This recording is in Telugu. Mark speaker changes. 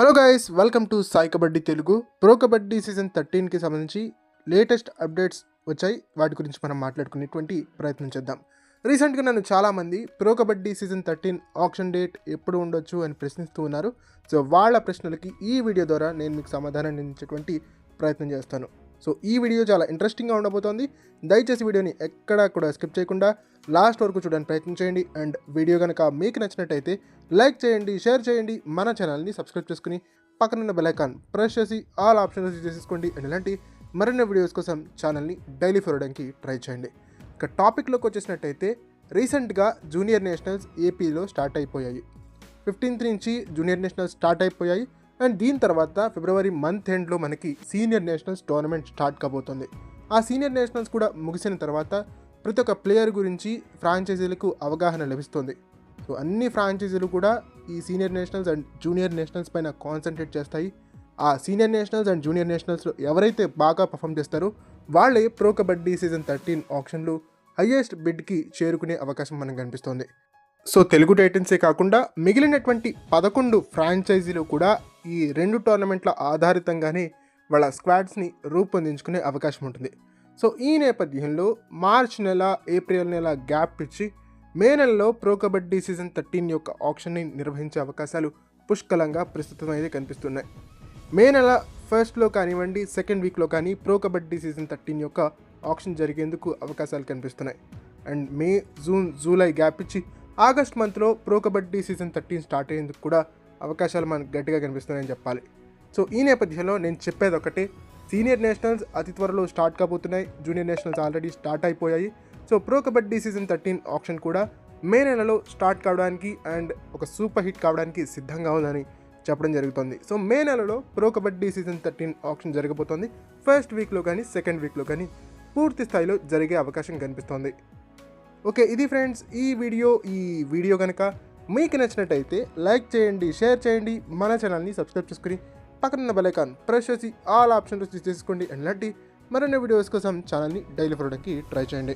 Speaker 1: Hello guys welcome to Sai kabaddi Telugu. Pro kabaddi season థర్టీన్కి సంబంధించి లేటెస్ట్ అప్డేట్స్ వచ్చాయి. వాటి గురించి మనం మాట్లాడుకునేటువంటి ప్రయత్నం చేద్దాం. రీసెంట్గా నన్ను చాలామంది pro kabaddi season thirteen auction date ఎప్పుడు ఉండొచ్చు అని ప్రశ్నిస్తూ ఉన్నారు. సో వాళ్ళ ప్రశ్నలకి ఈ వీడియో ద్వారా నేను మీకు సమాధానం అందించేటువంటి ప్రయత్నం చేస్తాను. సో ఈ వీడియో చాలా ఇంట్రెస్టింగ్గా ఉండబోతోంది. దయచేసి వీడియోని ఎక్కడా కూడా స్కిప్ చేయకుండా లాస్ట్ వరకు చూడడానికి ప్రయత్నం చేయండి. అండ్ వీడియో కనుక మీకు నచ్చినట్టయితే లైక్ చేయండి షేర్ చేయండి మన ఛానల్ని సబ్స్క్రైబ్ చేసుకుని పక్కనున్న బెలైకాన్ ప్రెస్ చేసి ఆల్ ఆప్షన్ చేసేసుకోండి అండ్ ఇలాంటి మరిన్ని వీడియోస్ కోసం ఛానల్ని డైలీ ఫాలో ట్రై చేయండి. ఇక టాపిక్లోకి వచ్చేసినట్టయితే రీసెంట్గా జూనియర్ నేషనల్స్ ఏపీలో స్టార్ట్ అయిపోయాయి. ఫిఫ్టీన్త్ నుంచి జూనియర్ నేషనల్స్ స్టార్ట్ అయిపోయాయి. అండ్ దీని తర్వాత ఫిబ్రవరి మంత్ ఎండ్లో మనకి సీనియర్ నేషనల్స్ టోర్నమెంట్ స్టార్ట్ కాబోతుంది. ఆ సీనియర్ నేషనల్స్ కూడా ముగిసిన తర్వాత ప్రతి ఒక్క ప్లేయర్ గురించి ఫ్రాంచైజీలకు అవగాహన లభిస్తుంది. సో అన్ని ఫ్రాంచైజీలు కూడా ఈ senior nationals and junior nationals పైన కాన్సన్ట్రేట్ చేస్తాయి. ఆ సీనియర్ నేషనల్స్ అండ్ జూనియర్ నేషనల్స్లో ఎవరైతే బాగా పర్ఫామ్ చేస్తారో వాళ్ళే ప్రో కబడ్డీ సీజన్ థర్టీన్ ఆప్షన్లు హయ్యెస్ట్ బిడ్కి చేరుకునే అవకాశం మనకు కనిపిస్తోంది. సో తెలుగు టైటన్సే కాకుండా మిగిలినటువంటి పదకొండు ఫ్రాంచైజీలు కూడా ఈ రెండు టోర్నమెంట్ల ఆధారితంగానే వాళ్ళ స్క్వాడ్స్ని రూపొందించుకునే అవకాశం ఉంటుంది. సో ఈ నేపథ్యంలో మార్చ్ నెల ఏప్రిల్ నెల గ్యాప్ ఇచ్చి మే నెలలో ప్రో కబడ్డీ సీజన్ థర్టీన్ యొక్క ఆప్షన్ని నిర్వహించే అవకాశాలు పుష్కలంగా ప్రస్తుతం అయితే కనిపిస్తున్నాయి. మే నెల ఫస్ట్లో కానివ్వండి సెకండ్ వీక్లో కానీ ప్రో కబడ్డీ సీజన్ థర్టీన్ యొక్క ఆప్షన్ జరిగేందుకు అవకాశాలు కనిపిస్తున్నాయి. And May June July gap ఇచ్చి ఆగస్ట్ మంత్లో pro kabaddi season thirteen start అయ్యేందుకు కూడా అవకాశాలు మనకు గట్టిగా కనిపిస్తున్నాయని చెప్పాలి. సో ఈ నేపథ్యంలో నేను చెప్పేది ఒకటి. సీనియర్ నేషనల్స్ అతి త్వరలో స్టార్ట్ కాబోతున్నాయి. జూనియర్ నేషనల్స్ ఆల్రెడీ స్టార్ట్ అయిపోయాయి. So pro kabaddi season thirteen auction కూడా మే నెలలో స్టార్ట్ కావడానికి అండ్ ఒక సూపర్ హిట్ కావడానికి సిద్ధంగా ఉందని చెప్పడం జరుగుతుంది. సో మే నెలలో pro kabaddi season thirteen auction జరగబోతోంది. ఫస్ట్ వీక్లో కానీ సెకండ్ వీక్లో కానీ పూర్తి స్థాయిలో జరిగే అవకాశం కనిపిస్తోంది. ఓకే ఇది ఫ్రెండ్స్ ఈ వీడియో ఈ వీడియో కనుక మీకు నచ్చినట్టయితే లైక్ చేయండి షేర్ చేయండి మన ఛానల్ని సబ్స్క్రైబ్ చేసుకుని పక్కనున్న బెలైకాన్ ప్రెస్ చేసి ఆల్ ఆప్షన్స్ తీసుకోండి లాంటి మరిన్ని వీడియోస్ కోసం ఛానల్ని డైలీ ఫాలోడానికి ట్రై చేయండి.